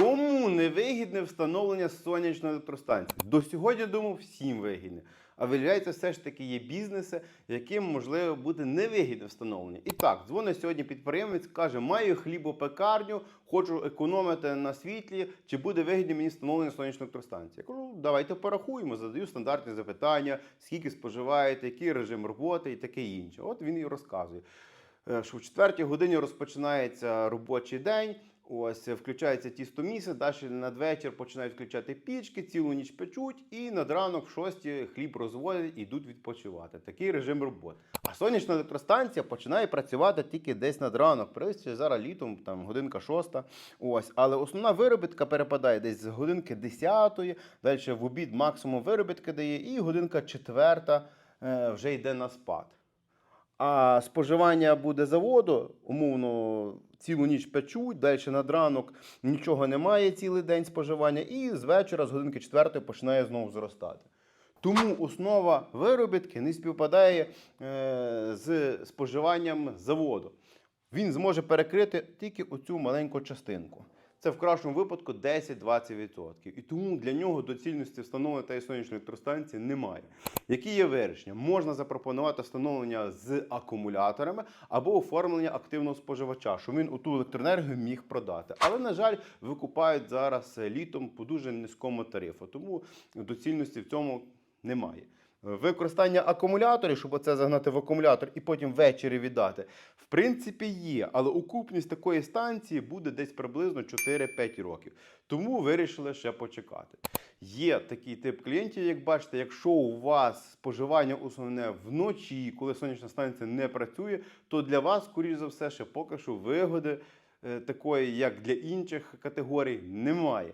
Кому не вигідне встановлення сонячної електростанції? До сьогодні думав, всім вигідне. А виявляється, все ж таки є бізнеси, яким можливо буде невигідне встановлення. І так, дзвонить сьогодні підприємець, каже: маю хлібопекарню, хочу економити на світлі. Чи буде вигідне мені встановлення сонячної електростанції? Я кажу, давайте порахуємо, задаю стандартні запитання, скільки споживаєте, який режим роботи і таке інше. От він і розказує. Е, Що в четвертій годині розпочинається робочий день. Ось е, включається тістоміси, далі надвечір починають включати пічки, цілу ніч печуть, і над ранок в шостій хліб розводять і йдуть відпочивати. Такий режим роботи. А сонячна електростанція починає працювати тільки десь над ранок. Привезти зараз літом, там годинка шоста. Ось, але основна виробітка перепадає десь з годинки 10, далі в обід максимум виробітки дає, і годинка четверта е, вже йде на спад. А споживання буде заводу, умовно, цілу ніч печуть, далі над ранок нічого немає цілий день споживання, і з вечора, з годинки четвертої, починає знову зростати. Тому основа виробітки не співпадає е, з споживанням заводу. Він зможе перекрити тільки оцю маленьку частинку. Це в кращому випадку 10-20%. І тому для нього доцільності встановлення тієї сонячної електростанції немає. Які є вирішення? Можна запропонувати встановлення з акумуляторами або оформлення активного споживача, щоб він ту електроенергію міг продати. Але, на жаль, викупають зараз літом по дуже низькому тарифу, тому доцільності в цьому немає. Використання акумуляторів, щоб оце загнати в акумулятор і потім ввечері віддати, в принципі, є, але окупність такої станції буде десь приблизно 4-5 років. Тому вирішили ще почекати. Є такий тип клієнтів, як бачите, якщо у вас споживання основне вночі, коли сонячна станція не працює, то для вас, скоріш за все, ще поки що вигоди е, такої, як для інших категорій, немає.